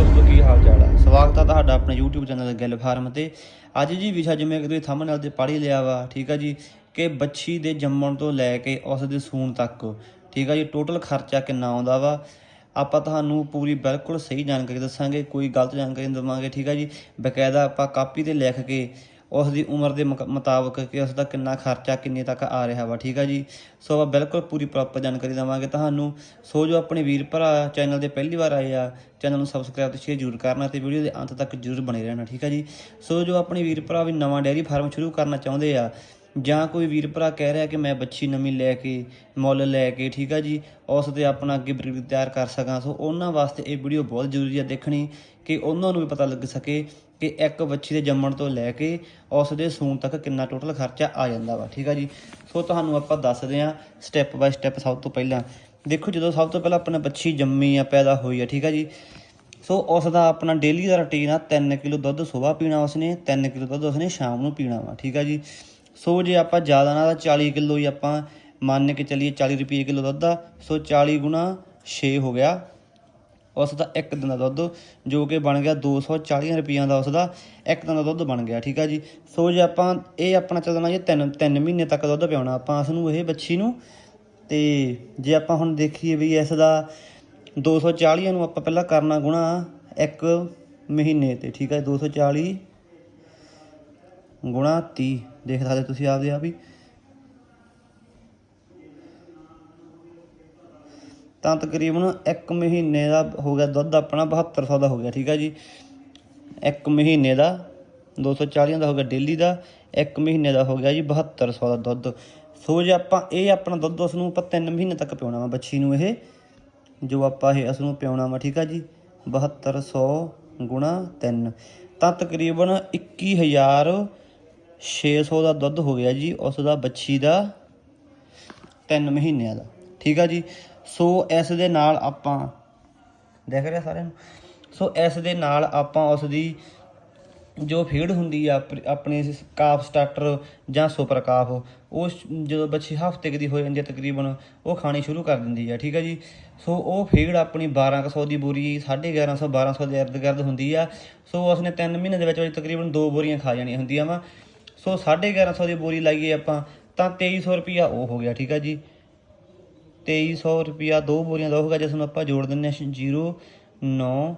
ਦੋਸਤੋ, ਕੀ ਹਾਲ ਚਾਲ ਹੈ ਸਵਾਗਤ ਹੈ ਤੁਹਾਡਾ ਆਪਣੇ YouTube ਚੈਨਲ ਗਿੱਲ ਫਾਰਮ ਤੇ। ਅੱਜ ਜੀ ਵਿਸ਼ਾ ਜਿਵੇਂ ਕਿ ਤੁਸੀਂ ਥੰਬਨੇਲ ਤੇ ਪੜ੍ਹ ਹੀ ਲਿਆ ਵਾ, ਠੀਕ ਆ ਜੀ, ਕਿ ਬੱਚੀ ਦੇ ਜੰਮਣ ਤੋਂ ਲੈ ਕੇ ਉਸ ਦੇ ਸੂਣ ਤੱਕ, ਠੀਕ ਆ ਜੀ ਟੋਟਲ ਖਰਚਾ ਕਿੰਨਾ ਆਉਂਦਾ ਵਾ? ਆਪਾਂ ਤੁਹਾਨੂੰ ਪੂਰੀ ਬਿਲਕੁਲ ਸਹੀ ਜਾਣਕਾਰੀ ਦੱਸਾਂਗੇ, ਕੋਈ ਗਲਤ ਜਾਣਕਾਰੀ ਨਹੀਂ ਦੇਵਾਂਗੇ, ਠੀਕ ਆ ਜੀ। ਬਕਾਇਦਾ ਆਪਾਂ ਕਾਪੀ ਤੇ ਲਿਖ ਕੇ ਉਸ ਦੀ ਉਮਰ ਦੇ ਮੁਕ- ਮੁਤਾਬਕ ਕਿ ਉਸ ਦਾ ਕਿੰਨਾ ਖਰਚਾ, ਕਿੰਨੇ ਤੱਕ ਆ ਰਿਹਾ ਵਾ, ਠੀਕ ਆ ਜੀ? ਸੋ ਆਪਾਂ ਬਿਲਕੁਲ ਪੂਰੀ ਪ੍ਰੋਪਰ ਜਾਣਕਾਰੀ ਦੇਵਾਂਗੇ। ਤੁਹਾਨੂੰ ਸੋ ਜੋ ਆਪਣੇ ਵੀਰ ਭਰਾ ਚੈਨਲ ਤੇ ਪਹਿਲੀ ਵਾਰ ਆਏ ਆ, ਚੈਨਲ ਨੂੰ ਸਬਸਕ੍ਰਾਈਬ ਤੇ ਸ਼ੇਅਰ ਜ਼ਰੂਰ ਕਰਨਾ ਤੇ ਵੀਡੀਓ ਦੇ ਅੰਤ ਤੱਕ ਜ਼ਰੂਰ ਬਣੇ ਰਹਿਣਾ, ਠੀਕ ਆ ਜੀ? ਸੋ ਜੋ ਆਪਣੇ ਵੀਰ ਭਰਾ ਵੀ ਨਵਾਂ ਡੈਰੀ ਫਾਰਮ ਸ਼ੁਰੂ ਕਰਨਾ ਚਾਹੁੰਦੇ ਆ, ਜਾਂ ਕੋਈ ਵੀਰ ਭਰਾ ਕਹਿ ਰਿਹਾ ਕਿ ਮੈਂ ਬੱਚੀ ਨਵੀਂ ਲੈ ਕੇ, ਮੁੱਲ ਲੈ ਕੇ, ਠੀਕ ਆ ਜੀ, ਉਸ ਤੇ ਆਪਣਾ ਅੱਗੇ ਬਰੀਡ ਤਿਆਰ ਕਰ ਸਕਾਂ, ਸੋ ਉਹਨਾਂ ਵਾਸਤੇ ਇਹ ਵੀਡੀਓ ਬਹੁਤ ਜ਼ਰੂਰੀ ਆ ਦੇਖਣੀ, ਕਿ ਉਹਨਾਂ ਨੂੰ ਵੀ ਪਤਾ ਲੱਗ ਸਕੇ ਕਿ ਇੱਕ ਬੱਚੀ ਦੇ ਜੰਮਣ ਤੋਂ ਲੈ ਕੇ ਉਸ ਦੇ ਸੂਣ ਤੱਕ ਕਿੰਨਾ ਟੋਟਲ ਖਰਚਾ ਆ ਜਾਂਦਾ ਵਾ, ਠੀਕ ਆ ਜੀ? ਸੋ ਤੁਹਾਨੂੰ ਆਪਾਂ ਦੱਸਦੇ ਆ ਸਟੈਪ ਬਾਈ ਸਟੈਪ ਸਭ ਤੋਂ ਪਹਿਲਾਂ। ਦੇਖੋ, ਜਦੋਂ ਸਭ ਤੋਂ ਪਹਿਲਾਂ ਆਪਣਾ ਬੱਚੀ ਜੰਮੀ ਆ ਪੈਦਾ ਹੋਈ ਆ, ਠੀਕ ਆ ਜੀ? ਸੋ ਉਸ ਦਾ ਆਪਣਾ ਡੇਲੀ ਦਾ ਰੁਟੀਨ ਆ 3 ਕਿਲੋ ਦੁੱਧ ਸਵੇਰ ਪੀਣਾ ਉਸਨੇ 3 ਕਿਲੋ ਦੁੱਧ ਉਸਨੇ ਸ਼ਾਮ ਨੂੰ ਪੀਣਾ ਵਾ, ਠੀਕ ਆ ਜੀ? ਸੋ ਜੇ ਆਪਾਂ ਜ਼ਿਆਦਾ ਨਾ ਤਾਂ 40 ਕਿਲੋ ਹੀ ਆਪਾਂ ਮੰਨ ਕੇ ਚੱਲੀਏ 40 ਰੁਪਏ ਕਿਲੋ ਦੁੱਧ ਦਾ ਸੋ 40 ਗੁਣਾ 6 ਹੋ ਗਿਆ ਉਸ ਦਾ ਇੱਕ ਦਿਨ ਦਾ ਦੁੱਧ, ਜੋ ਕਿ ਬਣ ਗਿਆ 240 ਰੁਪਈਆਂ ਦਾ ਉਸ ਦਾ ਇੱਕ ਦਿਨ ਦਾ ਦੁੱਧ ਬਣ ਗਿਆ, ਠੀਕ ਆ ਜੀ? ਸੋ ਜੇ ਆਪਾਂ ਇਹ ਆਪਣਾ ਚੱਲਣਾ ਜੀ ਤਿੰਨ ਤਿੰਨ ਮਹੀਨੇ ਤੱਕ ਦੁੱਧ ਪਿਆਉਣਾ ਆਪਾਂ ਇਸ ਨੂੰ ਇਹ ਬੱਚੀ ਨੂੰ, ਤੇ ਜੇ ਆਪਾਂ ਹੁਣ ਦੇਖੀਏ ਵੀ ਇਸ ਦਾ 240 ਨੂੰ ਆਪਾਂ ਪਹਿਲਾਂ ਕਰਨਾ ਗੁਣਾ ਇੱਕ ਮਹੀਨੇ ਤੇ, ਠੀਕ ਹੈ 240 ਗੁਣਾ 30 ਦੇਖ ਸਕਦੇ ਤੁਸੀਂ ਆਪਦੇ ਆਪ ਹੀ। ਤਾਂ ਤਕਰੀਬਨ 1 ਮਹੀਨੇ ਦਾ ਹੋ ਗਿਆ ਦੁੱਧ ਆਪਣਾ 7200 ਦਾ ਹੋ ਗਿਆ, ਠੀਕ ਆ ਜੀ। 1 ਮਹੀਨੇ ਦਾ 240 ਦਾ ਹੋ ਗਿਆ ਡੇਲੀ ਦਾ 1 ਮਹੀਨੇ ਦਾ ਹੋ ਗਿਆ ਜੀ 7200 ਦਾ ਦੁੱਧ। ਸੋ ਜੇ ਆਪਾਂ ਇਹ ਆਪਣਾ ਦੁੱਧ ਉਸ ਨੂੰ ਆਪਾਂ 3 ਮਹੀਨੇ ਤੱਕ ਪਿਉਣਾ ਵਾ ਬੱਚੀ ਨੂੰ ਇਹ, ਜੋ ਆਪਾਂ ਇਹ ਉਸ ਨੂੰ ਪਿਉਣਾ ਵਾ, ਠੀਕ ਆ ਜੀ 7200 ਗੁਣਾ 3 ਤਾਂ ਤਕਰੀਬਨ 21600 ਦਾ ਦੁੱਧ ਹੋ ਗਿਆ ਜੀ ਉਸ ਦਾ ਬੱਚੀ ਦਾ 3 ਮਹੀਨਿਆਂ ਦਾ, ਠੀਕ ਆ ਜੀ। ਸੋ ਇਸ ਦੇ ਨਾਲ ਆਪਾਂ ਦੇਖ ਰਿਹਾ ਸਾਰਿਆਂ ਨੂੰ? ਸੋ ਇਸ ਦੇ ਨਾਲ ਆਪਾਂ ਉਸ ਦੀ ਜੋ ਫੀਡ ਹੁੰਦੀ ਆ, ਆਪਣੀ- ਕਾਫ ਸਟਾਰਟਰ ਜਾਂ ਸੁਪਰ ਕਾਫ, ਉਹ ਜਦੋਂ ਬੱਚੀ ਹਫ਼ਤੇ ਕੁ ਦੀ ਹੋ ਜਾਂਦੀ ਹੈ ਤਕਰੀਬਨ, ਉਹ ਖਾਣੀ ਸ਼ੁਰੂ ਕਰ ਦਿੰਦੀ ਆ, ਠੀਕ ਆ ਜੀ? ਸੋ ਉਹ ਫੀਡ ਆਪਣੀ 1200 ਦੀ ਬੋਰੀ 1150 1200 ਦੇ ਇਰਦ ਗਿਰਦ ਹੁੰਦੀ ਆ। ਸੋ ਉਸਨੇ 3 ਮਹੀਨੇ ਦੇ ਵਿੱਚ ਵਿੱਚ ਤਕਰੀਬਨ ਦੋ ਬੋਰੀਆਂ ਖਾ ਜਾਣੀਆਂ ਹੁੰਦੀਆਂ ਵਾ। ਸੋ 1150 ਦੀ ਬੋਰੀ ਲਾਈਏ ਆਪਾਂ, ਤਾਂ 2300 ਰੁਪਿਆ ਉਹ ਹੋ ਗਿਆ, ਠੀਕ ਹੈ ਜੀ? 2300 ਰੁਪਿਆ ਦੋ ਬੋਰੀਆਂ ਦਾ ਹੋਗਾ ਜਿਸ ਨੂੰ ਆਪਾਂ ਜੋੜ ਦਿੰਨੇ ਆ 0 9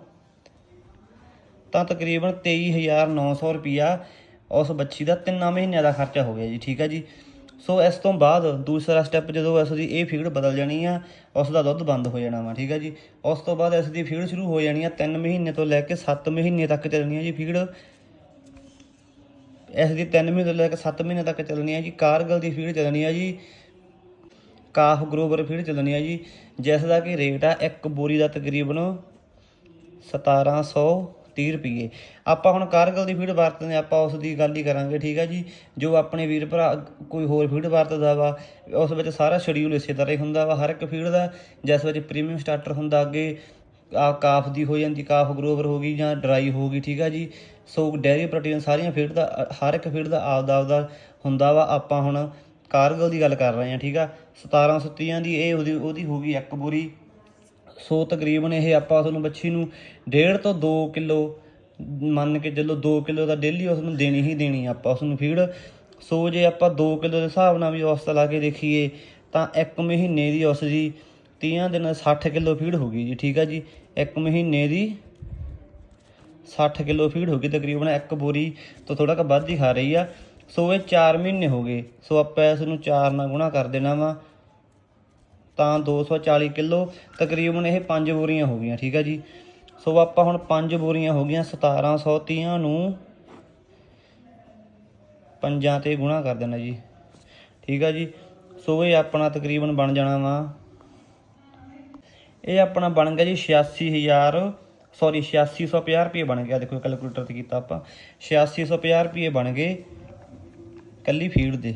ਤਾਂ ਤਕਰੀਬਨ 23900 ਰੁਪਿਆ ਉਸ ਬੱਚੀ ਦਾ 3 ਮਹੀਨਿਆਂ ਦਾ ਖਰਚਾ ਹੋ ਗਿਆ ਜੀ, ਠੀਕ ਹੈ ਜੀ। ਸੋ ਇਸ ਤੋਂ ਬਾਅਦ ਦੂਸਰਾ ਸਟੈਪ ਜਦੋਂ ਇਸ ਦੀ ਇਹ ਫੀਡ ਬਦਲ ਜਾਣੀ ਆ, ਉਸ ਦਾ ਦੁੱਧ ਬੰਦ ਹੋ ਜਾਣਾ ਵਾ, ਠੀਕ ਹੈ ਜੀ। ਉਸ ਤੋਂ ਬਾਅਦ ਇਸ ਦੀ ਫੀਡ ਸ਼ੁਰੂ ਹੋ ਜਾਣੀ ਆ 3 ਮਹੀਨੇ ਤੋਂ ਲੈ ਕੇ 7 ਮਹੀਨੇ ਤੱਕ ਚੱਲਣੀ ਆ ਜੀ ਫੀਡ। ਇਸ ਦੀ 3 ਮਹੀਨੇ ਤੋਂ ਲੈ ਕੇ 7 ਮਹੀਨੇ ਤੱਕ ਚੱਲਣੀ ਆ ਜੀ, ਕਾਰਗਲ ਦੀ ਫੀਡ ਚੱਲਣੀ ਆ ਜੀ। ਕਾਫ ਗਰੋਵਰ ਫੀਡ ਚੱਲਣੀ ਆ ਜੀ ਜਿਸ ਦਾ ਕਿ ਰੇਟ ਆ ਇੱਕ ਬੋਰੀ ਦਾ ਤਕਰੀਬਨ 1730 ਰੁਪਏ ਆਪਾਂ ਹੁਣ ਕਾਰਗਲ ਦੀ ਫੀਡ ਵਰਤਦੇ ਹਾਂ, ਆਪਾਂ ਉਸ ਦੀ ਗੱਲ ਹੀ ਕਰਾਂਗੇ ਠੀਕ ਆ ਜੀ? ਜੋ ਆਪਣੇ ਵੀਰ ਭਰਾ ਕੋਈ ਹੋਰ ਫੀਡ ਵਰਤਦਾ ਵਾ ਉਸ ਵਿੱਚ ਸਾਰਾ ਸ਼ਡਿਊਲ ਇਸੇ ਤਰ੍ਹਾਂ ਹੀ ਹੁੰਦਾ ਵਾ ਹਰ ਇੱਕ ਫੀਡ ਦਾ ਜਿਸ ਵਿੱਚ ਪ੍ਰੀਮੀਅਮ ਸਟਾਰਟਰ ਹੁੰਦਾ ਅੱਗੇ ਆ ਕਾਫ ਦੀ ਹੋ ਜਾਂਦੀ ਕਾਫ ਗਰੋਵਰ ਹੋ ਗਈ ਜਾਂ ਡਰਾਈ ਹੋ ਗਈ ਠੀਕ ਆ ਜੀ? ਸੋ ਡੈਰੀ ਪ੍ਰੋਟੀਨ ਸਾਰੀਆਂ ਫੀਡ ਦਾ ਹਰ ਇੱਕ ਫੀਡ ਦਾ ਆਪਦਾ ਆਪਦਾ ਹੁੰਦਾ ਵਾ ਆਪਾਂ ਹੁਣ ਕਾਰਗੋ ਦੀ ਗੱਲ ਕਰ ਰਹੇ ਹਾਂ, ਠੀਕ ਆ? 1730 ਦੀ ਇਹ ਉਹਦੀ ਉਹਦੀ ਹੋ ਗਈ ਇੱਕ ਬੋਰੀ। ਸੋ ਤਕਰੀਬਨ ਇਹ ਆਪਾਂ ਤੁਹਾਨੂੰ ਬੱਚੀ ਨੂੰ 1.5 ਤੋਂ 2 ਕਿਲੋ, ਮੰਨ ਕੇ ਚੱਲੋ 2 ਕਿਲੋ ਦਾ ਡੇਲੀ ਉਸ ਨੂੰ ਦੇਣੀ ਹੀ ਦੇਣੀ ਆਪਾਂ, ਉਸ ਨੂੰ ਫੀਡ ਸੋ ਜੇ ਆਪਾਂ 2 ਕਿਲੋ ਦੇ ਹਿਸਾਬ ਨਾਲ ਵੀ ਔਸਤ ਲਾ ਕੇ ਦੇਖੀਏ, ਤਾਂ ਇੱਕ ਮਹੀਨੇ ਦੀ ਉਸ ਦੀ 30 ਦਿਨ 60 ਕਿਲੋ ਫੀਡ ਹੋ ਗਈ ਜੀ, ਠੀਕ ਆ ਜੀ? ਇੱਕ ਮਹੀਨੇ ਦੀ 60 ਕਿਲੋ ਫੀਡ ਹੋ ਗਈ, ਤਕਰੀਬਨ ਇੱਕ ਬੋਰੀ ਤੋਂ ਥੋੜਾ ਕੁ ਵੱਧ ਹੀ ਖਾ ਰਹੀ ਆ। ਸੋ ਇਹ 4 ਮਹੀਨੇ ਹੋ ਗਏ। ਸੋ ਆਪਾਂ ਇਸ ਨੂੰ 4 ਨਾਲ ਗੁਣਾ ਕਰ ਦੇਣਾ ਵਾ। ਤਾਂ 240 ਕਿਲੋ, ਤਕਰੀਬਨ ਇਹ 5 ਬੋਰੀਆਂ ਹੋ ਗਈਆਂ, ਠੀਕ ਆ ਜੀ। ਸੋ ਆਪਾਂ ਹੁਣ 5 ਬੋਰੀਆਂ ਹੋ ਗਈਆਂ 1730 ਨੂੰ ਪੰਜਾਂ ਤੇ ਗੁਣਾ ਕਰ ਦੇਣਾ ਜੀ। ਠੀਕ ਆ ਜੀ। ਸੋ ਇਹ ਆਪਣਾ ਤਕਰੀਬਨ ਬਣ ਜਾਣਾ ਵਾ। ਇਹ ਆਪਣਾ ਬਣ ਗਿਆ ਜੀ 86000 ਸੌਰੀ 8650 ਰੁਪਏ ਬਣ ਗਿਆ। ਦੇਖੋ ਕੈਲਕੂਲੇਟਰ ਤੇ ਕੀਤਾ ਆਪਾਂ। 8650 ਰੁਪਏ ਬਣ ਗਏ। ਕੱਲੀ ਫੀਡ ਦੇ।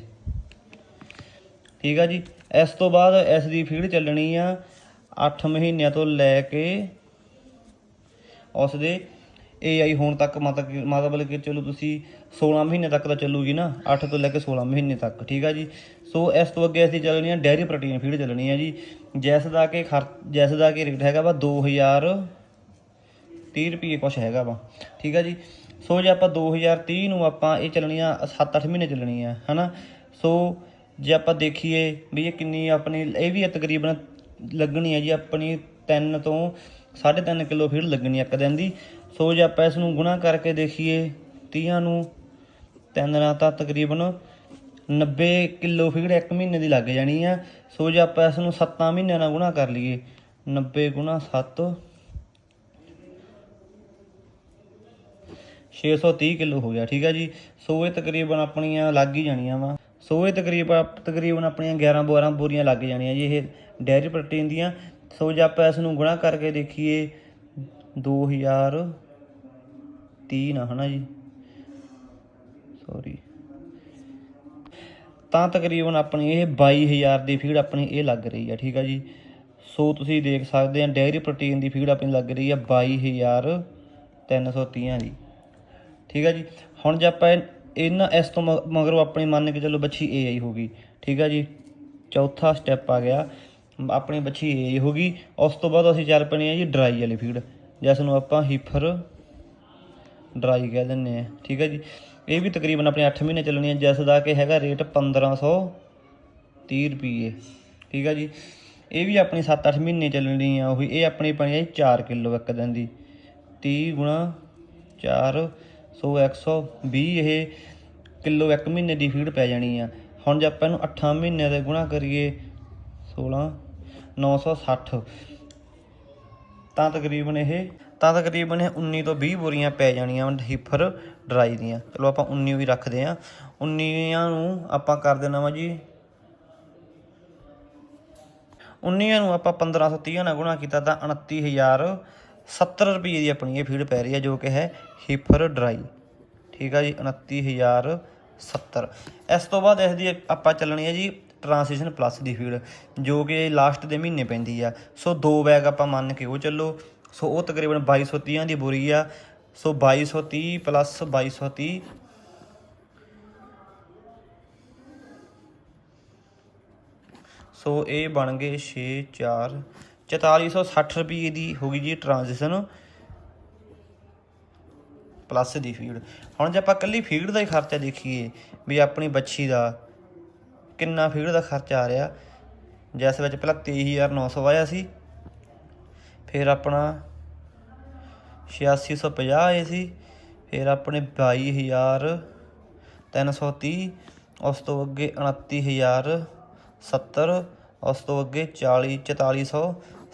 ਠੀਕ ਆ ਜੀ? ਇਸ ਤੋਂ ਬਾਅਦ ਇਸ ਦੀ ਫੀਡ ਚੱਲਣੀ ਆ 8 ਮਹੀਨਿਆਂ ਤੋਂ ਲੈ ਕੇ ਉਸ ਦੇ AI ਹੋਣ ਤੱਕ, ਮਤਲਬ ਕਿ- ਮਤਲਬ ਕਿ ਚਲੋ ਤੁਸੀਂ 16 ਮਹੀਨੇ ਤੱਕ ਤਾਂ ਚੱਲੂਗੀ ਨਾ 8 ਤੋਂ ਲੈ ਕੇ 16 ਮਹੀਨੇ ਤੱਕ, ਠੀਕ ਆ ਜੀ? ਸੋ ਇਸ ਤੋਂ ਅੱਗੇ ਅਸੀਂ ਚੱਲਣੀ ਆ ਡੈਰੀ ਪ੍ਰੋਟੀਨ ਫੀਡ ਚੱਲਣੀ ਆ ਜੀ। ਜਿਸ ਦਾ ਕਿ ਖਰ ਜਿਸ ਦਾ ਕਿ ਰੇਟ ਹੈਗਾ ਵਾ 2000 30 ਰੁਪਏ ਕੁਛ ਹੈਗਾ ਵਾ, ਠੀਕ ਆ ਜੀ? ਸੋ ਜੇ ਆਪਾਂ 2030 ਨੂੰ ਆਪਾਂ ਇਹ ਚੱਲਣੀਆਂ 7-8 ਮਹੀਨੇ ਚੱਲਣੀ ਆ, ਹਨਾ? ਸੋ ਜੇ ਆਪਾਂ ਦੇਖੀਏ ਵੀ ਇਹ ਕਿੰਨੀ ਆਪਣੀ, ਇਹ ਵੀ ਤਕਰੀਬਨ ਲੱਗਣੀ ਹੈ ਜੀ, ਆਪਣੀ 3 ਤੋਂ 3.5 ਕਿਲੋ ਫੀਡ ਲੱਗਣੀ ਇੱਕ ਦਿਨ ਦੀ। ਸੋ ਜੇ ਆਪਾਂ ਇਸ ਨੂੰ ਗੁਣਾ ਕਰਕੇ ਦੇਖੀਏ 30 ਨੂੰ, ਤਿੰਨ ਦਿਨਾਂ ਤਾਂ ਤਕਰੀਬਨ 90 ਕਿਲੋ ਫੀਡ ਇੱਕ ਮਹੀਨੇ ਦੀ ਲੱਗ ਜਾਣੀ ਆ। ਸੋ ਜੇ ਆਪਾਂ ਇਸ ਨੂੰ 7 ਮਹੀਨਿਆਂ ਨਾਲ ਗੁਣਾ ਕਰ ਲਈਏ 90 ਗੁਣਾ 7 630 ਕਿਲੋ ਹੋ ਗਿਆ, ਠੀਕ ਆ ਜੀ। ਸੋ ਇਹ ਤਕਰੀਬਨ ਆਪਣੀਆਂ ਲੱਗ ਹੀ ਜਾਣੀਆਂ ਵਾ। ਸੋ ਇਹ ਤਕਰੀਬਨ ਤਕਰੀਬਨ ਆਪਣੀਆਂ 11 12 ਬੋਰੀਆਂ ਲੱਗ ਜਾਣੀਆਂ ਜੀ, ਇਹ ਡੈਰੀ ਪ੍ਰੋਟੀਨ ਦੀਆਂ। ਸੋ ਜੇ ਆਪਾਂ ਇਸ ਨੂੰ ਗੁਣਾ ਕਰਕੇ ਦੇਖੀਏ 2030 ਨਾ, ਹਨਾ ਜੀ? ਸੌਰੀ ਤਾਂ ਤਕਰੀਬਨ ਆਪਣੀ ਇਹ 22000 ਦੀ ਫੀਡ ਆਪਣੀ ਇਹ ਲੱਗ ਰਹੀ ਆ, ਠੀਕ ਆ ਜੀ। ਸੋ ਤੁਸੀਂ ਦੇਖ ਸਕਦੇ ਆ ਡੈਰੀ ਪ੍ਰੋਟੀਨ ਦੀ ਫੀਡ ਆਪਣੀ ਲੱਗ ਰਹੀ ਆ 22330 ਦੀ। ਠੀਕ ਆ ਜੀ? ਹੁਣ ਜੇ ਆਪਾਂ ਇਹ- ਇਹਨਾਂ ਇਸ ਤੋਂ ਮ- ਮਗਰੋਂ ਆਪਣੀ ਮੰਨ ਕੇ ਚੱਲੋ ਬੱਚੀ ਏ ਆਈ ਹੋ ਗਈ ਠੀਕ ਆ ਜੀ? ਚੌਥਾ ਸਟੈਪ ਆ ਗਿਆ, ਆਪਣੀ ਬੱਚੀ ਏ ਆਈ ਗਈ ਉਸ ਤੋਂ ਬਾਅਦ ਅਸੀਂ ਚੱਲ ਪੈਣੀ ਆ ਜੀ ਡਰਾਈ ਵਾਲੀ ਫੀਡ ਜਿਸ ਨੂੰ ਆਪਾਂ ਹੀਫਰ ਡਰਾਈ ਕਹਿ ਦਿੰਦੇ ਆ, ਠੀਕ ਹੈ ਜੀ? ਇਹ ਵੀ ਤਕਰੀਬਨ ਆਪਣੇ 8 ਮਹੀਨੇ ਚੱਲਣੀ ਹੈ ਜਿਸ ਦਾ ਕਿ ਹੈਗਾ ਰੇਟ 1530 ਰੁਪਏ ਠੀਕ ਆ ਜੀ? ਇਹ ਵੀ ਆਪਣੀ 7-8 ਮਹੀਨੇ ਚੱਲਣੀ ਆ, ਉਹੀ ਇਹ ਆਪਣੀ ਪਣੀ ਹੈ 4 ਕਿਲੋ ਇੱਕ ਦਿਨ ਦੀ 30 ਗੁਣਾ 4 ਸੋ 120 ਇਹ ਕਿਲੋ ਇੱਕ ਮਹੀਨੇ ਦੀ ਫੀਡ ਪੈ ਜਾਣੀ ਆ। ਹੁਣ ਜੇ ਆਪਾਂ ਇਹਨੂੰ 8 ਮਹੀਨਿਆਂ ਦੇ ਗੁਣਾ ਕਰੀਏ 16 960 ਤਾਂ ਤਕਰੀਬਨ ਇਹ, ਤਾਂ ਤਕਰੀਬਨ ਇਹ 19 ਤੋਂ 20 ਬੋਰੀਆਂ ਪੈ ਜਾਣੀਆਂ ਹੀਫਰ ਡਰਾਈ ਦੀਆਂ। ਚਲੋ ਆਪਾਂ 19 ਵੀ ਰੱਖਦੇ ਆ। 19 ਨੂੰ ਆਪਾਂ ਕਰ ਦੇਣਾ ਵਾ ਜੀ। 19 ਨੂੰ ਆਪਾਂ 1530 ਨਾਲ ਗੁਣਾ ਕੀਤਾ ਤਾਂ 29070 ਰੁਪਏ ਦੀ ਆਪਣੀ ਇਹ ਫੀਡ ਪੈ ਰਹੀ ਹੈ, ਜੋ ਕਿ ਹੈ ਹੀਫਰ ਡਰਾਈ ਠੀਕ ਆ ਜੀ 29070 ਇਸ ਤੋਂ ਬਾਅਦ ਇਸ ਦੀ ਆਪਾਂ ਚੱਲਣੀ ਹੈ ਜੀ ਟ੍ਰਾਂਸੀਸ਼ਨ ਪਲੱਸ ਦੀ ਫੀਡ, ਜੋ ਕਿ ਲਾਸਟ ਦੇ ਮਹੀਨੇ ਪੈਂਦੀ ਆ। ਸੋ ਦੋ ਬੈਗ ਆਪਾਂ ਮੰਨ ਕੇ ਉਹ ਚੱਲੋ। ਸੋ ਉਹ ਤਕਰੀਬਨ 2230 ਦੀ ਬੋਰੀ ਆ। ਸੋ 2230 ਪਲੱਸ 2230 ਸੋ ਇਹ ਬਣ ਗਏ 6 4 4460 ਰੁਪਏ ਦੀ ਹੋ ਗਈ ਜੀ ਟ੍ਰਾਂਜੀਸ਼ਨ ਪਲੱਸ ਦੀ ਫੀਡ ਹੁਣ ਜੇ ਆਪਾਂ ਕੱਲੀ ਫੀਡ ਦਾ ਹੀ ਖਰਚਾ ਦੇਖੀਏ ਵੀ ਆਪਣੀ ਬੱਚੀ ਦਾ ਕਿੰਨਾ ਫੀਡ ਦਾ ਖਰਚਾ ਆ ਰਿਹਾ, ਜਿਸ ਵਿੱਚ ਪਹਿਲਾਂ 23900 ਆਇਆ ਸੀ, ਫਿਰ ਆਪਣਾ 8650 ਆਏ ਸੀ, ਫਿਰ ਆਪਣੇ 22330 ਉਸ ਤੋਂ ਅੱਗੇ 29070 ਉਸ ਤੋਂ ਅੱਗੇ 40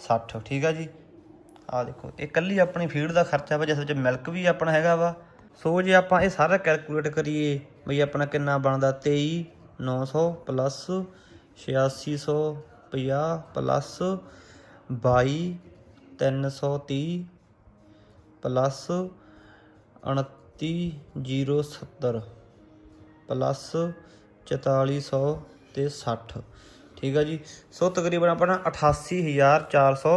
4460 ਠੀਕ ਆ ਜੀ? ਆ ਦੇਖੋ, ਇਹ ਕੱਲੀ ਆਪਣੀ ਫੀਡ ਦਾ ਖਰਚਾ ਵਾ, ਜਿਸ ਵਿੱਚ ਮਿਲਕ ਵੀ ਆਪਣਾ ਹੈਗਾ ਵਾ। ਸੋ ਜੇ ਆਪਾਂ ਇਹ ਸਾਰਾ ਕੈਲਕੂਲੇਟ ਕਰੀਏ, ਬਈ ਆਪਣਾ ਕਿੰਨਾ ਬਣਦਾ? 23900 ਪਲੱਸ 8650 ਪਲੱਸ 22330 ਪਲੱਸ 29070 ਪਲੱਸ 4400 ਤੇ 60 ਠੀਕ ਆ ਜੀ। ਸੋ ਤਕਰੀਬਨ ਆਪਣਾ 88400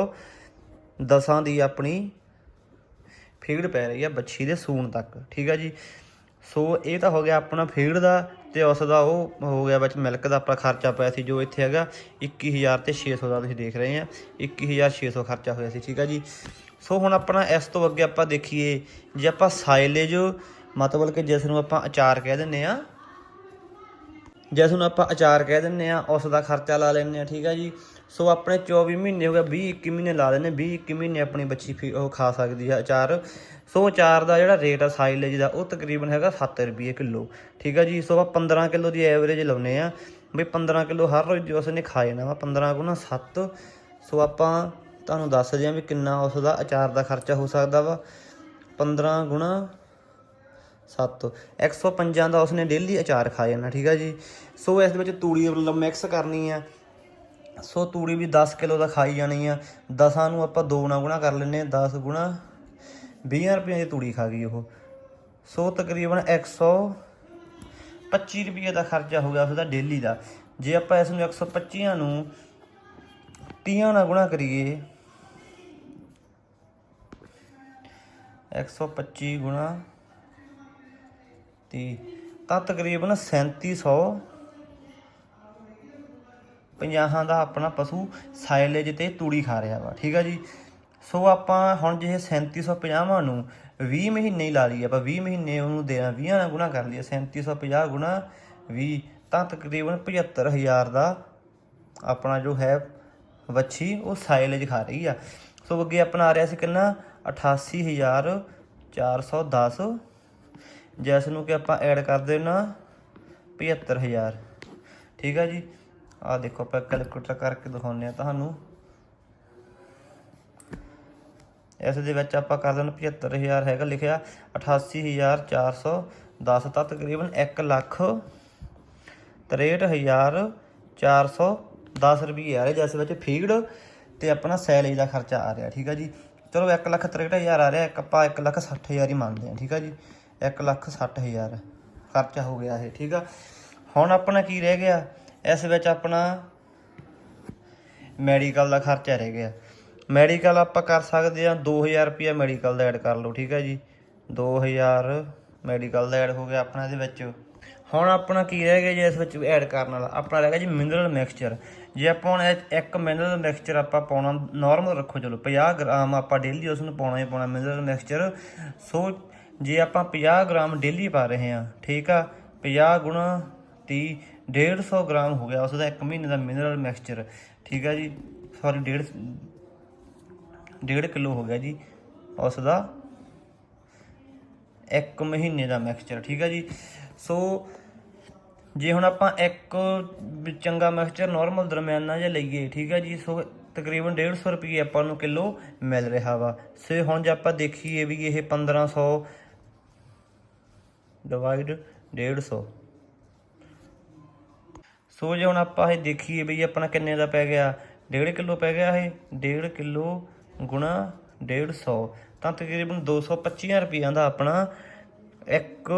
ਦਸਾਂ ਦੀ ਆਪਣੀ ਫੀਡ ਪੈ ਰਹੀ ਆ ਬੱਚੀ ਦੇ ਸੂਣ ਤੱਕ, ਠੀਕ ਆ ਜੀ। ਸੋ ਇਹ ਤਾਂ ਹੋ ਗਿਆ ਆਪਣਾ ਫੀਡ ਦਾ ਤੇ ਉਸ ਦਾ ਉਹ ਹੋ ਗਿਆ ਵਿੱਚ ਮਿਲਕ ਦਾ ਆਪਣਾ ਖਰਚਾ ਪਿਆ ਸੀ ਜੋ ਇੱਥੇ ਹੈਗਾ 21000 ਤੇ 600 ਦਾ ਤੁਸੀਂ ਦੇਖ ਰਹੇ ਆ। 21600 ਖਰਚਾ ਹੋਇਆ ਸੀ, ਠੀਕ ਆ ਜੀ। ਸੋ ਹੁਣ ਆਪਣਾ ਇਸ ਤੋਂ ਅੱਗੇ ਆਪਾਂ ਦੇਖੀਏ, ਜੇ ਆਪਾਂ ਸਾਈਲੇਜ ਮਤਲਬ ਕਿ ਜਿਸ ਨੂੰ ਆਪਾਂ ਅਚਾਰ ਕਹਿ ਦਿੰਨੇ ਆ ਜਿਸ ਨੂੰ ਆਪਾਂ ਅਚਾਰ ਕਹਿ ਦਿੰਨੇ ਆ ਉਸ ਦਾ ਖਰਚਾ ਲਾ ਲੈਂਦੇ ਆ ਠੀਕ ਆ ਜੀ। ਸੋ ਆਪਣੇ 24 ਮਹੀਨੇ ਹੋ ਗਏ 20 21 ਮਹੀਨੇ ਲਾ ਲੈਂਦੇ 20 21 ਮਹੀਨੇ ਆਪਣੀ ਬੱਚੀ ਫੀ- ਉਹ ਖਾ ਸਕਦੀ ਆ ਅਚਾਰ। ਸੋ ਅਚਾਰ ਦਾ ਜਿਹੜਾ ਰੇਟ ਆ ਸਾਈਲੇਜ ਦਾ ਉਹ ਤਕਰੀਬਨ ਹੈਗਾ 7 ਰੁਪਏ ਕਿਲੋ, ਠੀਕ ਆ ਜੀ। ਸੋ ਆਪਾਂ 15 ਕਿਲੋ ਦੀ ਐਵਰੇਜ ਲਾਉਨੇ ਆ ਵੀ 15 ਕਿਲੋ ਹਰ ਰੋਜ਼ ਜੋ ਉਸਨੇ ਖਾ ਜਾਣਾ ਵਾ 15 ਗੁਣਾ 7 ਸੋ ਆਪਾਂ ਤੁਹਾਨੂੰ ਦੱਸਦੇ ਆ ਵੀ ਕਿੰਨਾ ਉਸ ਦਾ ਅਚਾਰ ਦਾ ਖਰਚਾ ਹੋ ਸਕਦਾ ਵਾ। 15 ਗੁਣਾ 7 105 ਦਾ ਉਸਨੇ ਡੇਲੀ ਅਚਾਰ ਖਾ ਜਾਣਾ, ਠੀਕ ਆ ਜੀ। ਸੋ ਇਸ ਦੇ ਵਿੱਚ ਤੂੜੀ ਮਿਕਸ ਕਰਨੀ ਆ। ਸੋ ਤੂੜੀ ਵੀ 10 ਕਿਲੋ ਦਾ ਖਾਈ ਜਾਣੀ ਆ। 10 ਨੂੰ ਆਪਾਂ 2 ਨਾਲ ਗੁਣਾ ਕਰ ਲੈਨੇ ਆ 10 ਗੁਣਾ 20 ਰੁਪਏ ਦੀ ਤੂੜੀ ਖਾ ਗਈ ਉਹ। ਸੋ ਤਕਰੀਬਨ 125 ਰੁਪਏ ਦਾ ਖਰਚਾ ਹੋ ਗਿਆ ਉਸਦਾ ਡੇਲੀ ਦਾ। ਜੇ ਆਪਾਂ ਇਸ ਨੂੰ 125 ਨੂੰ 30 ਨਾਲ ਗੁਣਾ ਕਰੀਏ 125 ਗੁਣਾ 30 ਤਾਂ ਤਕਰੀਬਨ 3700 ਪੰਜਾਹਾਂ ਦਾ ਆਪਣਾ ਪਸ਼ੂ ਸਾਇਲੇਜ ਤੇ ਤੂੜੀ ਖਾ ਰਿਹਾ ਵਾ, ਠੀਕ ਆ ਜੀ? ਸੋ ਆਪਾਂ ਹੁਣ ਜੇ 3750 ਨੂੰ 20 ਮਹੀਨੇ ਹੀ ਲਾ ਲਈਏ, ਆਪਾਂ 20 ਮਹੀਨੇ ਉਹਨੂੰ ਦੇਣਾ 20 ਨਾਲ ਗੁਣਾ ਕਰ ਲਈਏ 3750 ਗੁਣਾ 20 ਤਾਂ ਤਕਰੀਬਨ 75000 ਦਾ ਆਪਣਾ ਜੋ ਹੈ ਵੱਛੀ ਉਹ ਸਾਇਲੇਜ ਖਾ ਰਹੀ ਆ। ਸੋ ਅੱਗੇ ਆਪਣਾ ਆ ਰਿਹਾ ਸੀ ਕਿੰਨਾ? 88410 ਜਿਸ ਨੂੰ ਕਿ ਆਪਾਂ ਐਡ ਕਰ ਦੇਣਾ 75000 ਠੀਕ ਆ ਜੀ? ਆ ਦੇਖੋ ਆਪਾਂ ਕੈਲਕੂਲੇਟਰ ਕਰਕੇ ਦਿਖਾਉਂਦੇ ਆ ਤੁਹਾਨੂੰ। ਇਸ ਦੇ ਵਿੱਚ ਆਪਾਂ ਕਰ ਦੇਣਾ 75000 ਹੈਗਾ ਲਿਖਿਆ 88410 ਤਾਂ ਤਕਰੀਬਨ 1 ਲੱਖ 63410 ਰੁਪਏ ਆ ਰਹੇ ਜਿਸ ਵਿੱਚ ਫੀਡ ਤੇ ਆਪਣਾ ਸੈਲੇਜ ਦਾ ਖਰਚਾ ਆ ਰਿਹਾ। ਠੀਕ ਆ ਜੀ? ਚਲੋ 1 ਲੱਖ 63000 ਆ ਰਿਹਾ, ਇੱਕ ਆਪਾਂ 1 ਲੱਖ 60000 ਹੀ ਮੰਨਦੇ ਆ ਠੀਕ ਆ ਜੀ? 1 ਲੱਖ 60000 ਖਰਚਾ ਹੋ ਗਿਆ ਇਹ, ਠੀਕ ਆ? ਹੁਣ ਆਪਣਾ ਕੀ ਰਹਿ ਗਿਆ? ਇਸ ਵਿੱਚ ਆਪਣਾ ਮੈਡੀਕਲ ਦਾ ਖਰਚਾ ਰਹਿ ਗਿਆ। ਮੈਡੀਕਲ ਆਪਾਂ ਕਰ ਸਕਦੇ ਆ 2000 ਰੁਪਿਆ ਮੈਡੀਕਲ ਦਾ ਐਡ ਕਰ ਲਓ, ਠੀਕ ਹੈ ਜੀ? 2000 ਮੈਡੀਕਲ ਦਾ ਐਡ ਹੋ ਗਿਆ ਆਪਣਾ ਇਹਦੇ ਵਿੱਚ। ਹੁਣ ਆਪਣਾ ਕੀ ਰਹਿ ਗਿਆ ਜੀ ਇਸ ਵਿੱਚ ਐਡ ਕਰਨ ਵਾਲਾ? ਆਪਣਾ ਰਹਿ ਗਿਆ ਜੀ ਮਿਨਰਲ ਮਿਕਸਚਰ। ਜੇ ਆਪਾਂ ਹੁਣ ਇਹ ਇੱਕ ਮਿਨਰਲ ਮਿਕਸਚਰ ਆਪਾਂ ਪਾਉਣਾ ਨਾਰਮਲ ਰੱਖੋ, ਚਲੋ 50 ਗ੍ਰਾਮ ਆਪਾਂ ਡੇਲੀ ਉਸ ਨੂੰ ਪਾਉਣਾ ਹੀ ਪਾਉਣਾ, ਮਿਨਰਲ ਮਿਕਸਚਰ। ਸੋ ਜੇ ਆਪਾਂ 50 ਗ੍ਰਾਮ ਡੇਲੀ ਪਾ ਰਹੇ ਹਾਂ, ਠੀਕ ਆ? 50 ਗੁਣਾ 30 150 ਗ੍ਰਾਮ ਹੋ ਗਿਆ ਉਸ ਦਾ ਇੱਕ ਮਹੀਨੇ ਦਾ ਮਿਨਰਲ ਮਿਕਸਚਰ ਠੀਕ ਆ ਜੀ? ਸੌਰੀ 1.5 ਡੇਢ ਕਿਲੋ ਹੋ ਗਿਆ ਜੀ ਉਸ ਦਾ ਇੱਕ ਮਹੀਨੇ ਦਾ ਮਿਕਸਚਰ ਠੀਕ ਹੈ ਜੀ? ਸੋ ਜੇ ਹੁਣ ਆਪਾਂ ਇੱਕ ਚੰਗਾ ਮਿਕਸਚਰ ਨਾਰਮਲ ਦਰਮਿਆਨਾ ਜਿਹਾ ਲਈਏ, ਠੀਕ ਹੈ ਜੀ? ਸੋ ਤਕਰੀਬਨ 150 ਰੁਪਏ ਆਪਾਂ ਨੂੰ ਕਿਲੋ ਮਿਲ ਰਿਹਾ ਵਾ। ਸੋ ਹੁਣ ਜੇ ਆਪਾਂ ਦੇਖੀਏ ਵੀ ਇਹ 1500 ਡਿਵਾਈਡ 150 ਸੋ ਜੇ ਹੁਣ ਆਪਾਂ ਇਹ ਦੇਖੀਏ ਵੀ ਆਪਣਾ ਕਿੰਨੇ ਦਾ ਪੈ ਗਿਆ? 1.5 ਕਿਲੋ ਪੈ ਗਿਆ ਇਹ। 1.5 ਕਿਲੋ ਗੁਣਾ 150 ਤਾਂ ਤਕਰੀਬਨ 225 ਰੁਪਈਆ ਦਾ ਆਪਣਾ ਇੱਕ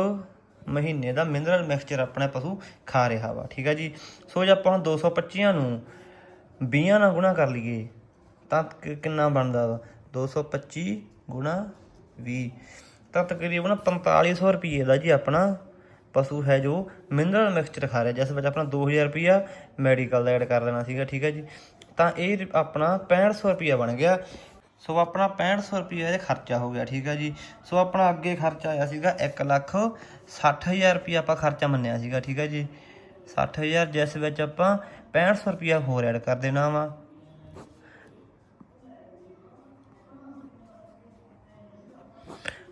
ਮਹੀਨੇ ਦਾ ਮਿਨਰਲ ਮਿਕਸਚਰ ਆਪਣਾ ਪਸ਼ੂ ਖਾ ਰਿਹਾ ਵਾ। ਠੀਕ ਆ ਜੀ? ਸੋ ਜੇ ਆਪਾਂ ਹੁਣ 225 ਨੂੰ 20 ਨਾਲ ਗੁਣਾ ਕਰ ਲਈਏ, ਤਾਂ ਕਿੰਨਾ ਬਣਦਾ ਵਾ? 225 ਗੁਣਾ 20 ਤਾਂ ਤਕਰੀਬਨ 4500 ਰੁਪਏ ਦਾ ਜੀ ਆਪਣਾ ਪਸ਼ੂ ਹੈ ਜੋ ਮਿਨਰਲ ਮਿਕਸਚਰ ਖਾ ਰਿਹਾ, ਜਿਸ ਵਿੱਚ ਆਪਣਾ 2000 ਰੁਪਿਆ ਮੈਡੀਕਲ ਦਾ ਐਡ ਕਰ ਦੇਣਾ ਸੀਗਾ, ਠੀਕ ਹੈ ਜੀ। ਤਾਂ ਇਹ ਆਪਣਾ 6500 ਰੁਪਿਆ ਬਣ ਗਿਆ। ਸੋ ਆਪਣਾ 6500 ਰੁਪਿਆ ਇਹ ਖਰਚਾ ਹੋ ਗਿਆ, ਠੀਕ ਹੈ ਜੀ। ਸੋ ਆਪਣਾ ਅੱਗੇ ਖਰਚਾ ਆਇਆ ਸੀਗਾ 1 ਲੱਖ 60000 ਰੁਪਿਆ ਆਪਾਂ ਖਰਚਾ ਮੰਨਿਆ ਸੀਗਾ, ਠੀਕ ਹੈ ਜੀ। 60000 ਜਿਸ ਵਿੱਚ ਆਪਾਂ 6500 ਰੁਪਿਆ ਹੋਰ ਐਡ ਕਰ ਦੇਣਾ ਵਾ।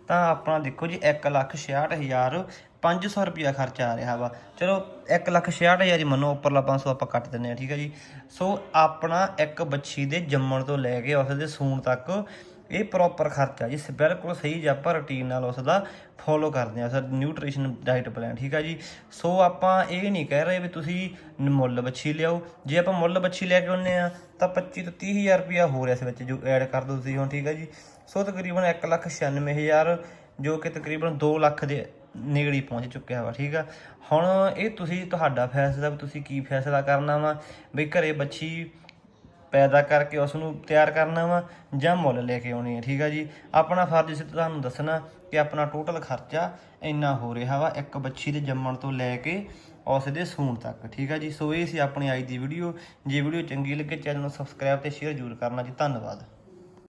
ਤਾਂ ਆਪਣਾ ਦੇਖੋ ਜੀ 166500 500 ਰੁਪਿਆ ਖਰਚ ਆ ਰਿਹਾ ਵਾ। ਚਲੋ 166500 ਹੀ ਮੰਨੋ ਉੱਪਰਲਾ 500 ਆਪਾਂ ਕੱਟ ਦਿੰਨੇ ਆ ਠੀਕ ਹੈ ਜੀ। ਸੋ ਆਪਣਾ ਇੱਕ ਬੱਚੀ ਦੇ ਜੰਮਣ ਤੋਂ ਲੈ ਕੇ ਉਸ ਦੇ ਸੂਣ ਤੱਕ ਇਹ ਪ੍ਰੋਪਰ ਖਰਚਾ ਜੀ ਬਿਲਕੁਲ ਸਹੀ ਜੇ, ਆਪਾਂ ਰੁਟੀਨ ਨਾਲ ਉਸ ਦਾ ਫੋਲੋ ਕਰਦੇ ਆ ਸਰ ਨਿਊਟ੍ਰੀਸ਼ਨ ਡਾਈਟ ਪਲਾਨ ਠੀਕ ਆ ਜੀ? ਸੋ ਆਪਾਂ ਇਹ ਨਹੀਂ ਕਹਿ ਰਹੇ ਵੀ ਤੁਸੀਂ ਮੁੱਲ ਬੱਚੀ ਲਿਆਓ। ਜੇ ਆਪਾਂ ਮੁੱਲ ਬੱਚੀ ਲੈ ਕੇ ਆਉਂਦੇ ਆ ਤਾਂ 25 ਤੋਂ 30000 ਰੁਪਿਆ ਹੋ ਰਿਹਾ ਇਸ ਵਿੱਚ, ਜੋ ਐਡ ਕਰ ਦੋ ਤੁਸੀਂ ਹੁਣ, ਠੀਕ ਆ ਜੀ? ਸੋ ਤਕਰੀਬਨ 196000 ਜੋ ਕਿ ਤਕਰੀਬਨ 2 ਲੱਖ ਦੇ ਨੇੜੇ ਹੀ ਪਹੁੰਚ ਚੁੱਕਿਆ ਵਾ, ਠੀਕ ਆ? ਹੁਣ ਇਹ ਤੁਸੀਂ, ਤੁਹਾਡਾ ਫੈਸਲਾ, ਵੀ ਤੁਸੀਂ ਕੀ ਫੈਸਲਾ ਕਰਨਾ ਵਾ? ਵੀ ਘਰੇ ਬੱਚੀ ਪੈਦਾ ਕਰਕੇ ਉਸ ਨੂੰ ਤਿਆਰ ਕਰਨਾ ਵਾ ਜਾਂ ਮੁੱਲ ਲੈ ਕੇ ਆਉਣੀ ਹੈ ਠੀਕ ਆ ਜੀ? ਆਪਣਾ ਫਰਜ਼ ਸੀ ਤੁਹਾਨੂੰ ਦੱਸਣਾ ਕਿ ਆਪਣਾ ਟੋਟਲ ਖਰਚਾ ਇੰਨਾ ਹੋ ਰਿਹਾ ਵਾ ਇੱਕ ਬੱਚੀ ਦੇ ਜੰਮਣ ਤੋਂ ਲੈ ਕੇ ਉਸ ਦੇ ਸੂਣ ਤੱਕ, ਠੀਕ ਆ ਜੀ? ਸੋ ਇਹ ਸੀ ਆਪਣੀ ਅੱਜ ਦੀ ਵੀਡੀਓ ਜੇ ਵੀਡੀਓ ਚੰਗੀ ਲੱਗੇ, ਚੈਨਲ ਨੂੰ ਸਬਸਕ੍ਰਾਈਬ ਤੇ ਸ਼ੇਅਰ ਜ਼ਰੂਰ ਕਰਨਾ ਜੀ। ਧੰਨਵਾਦ।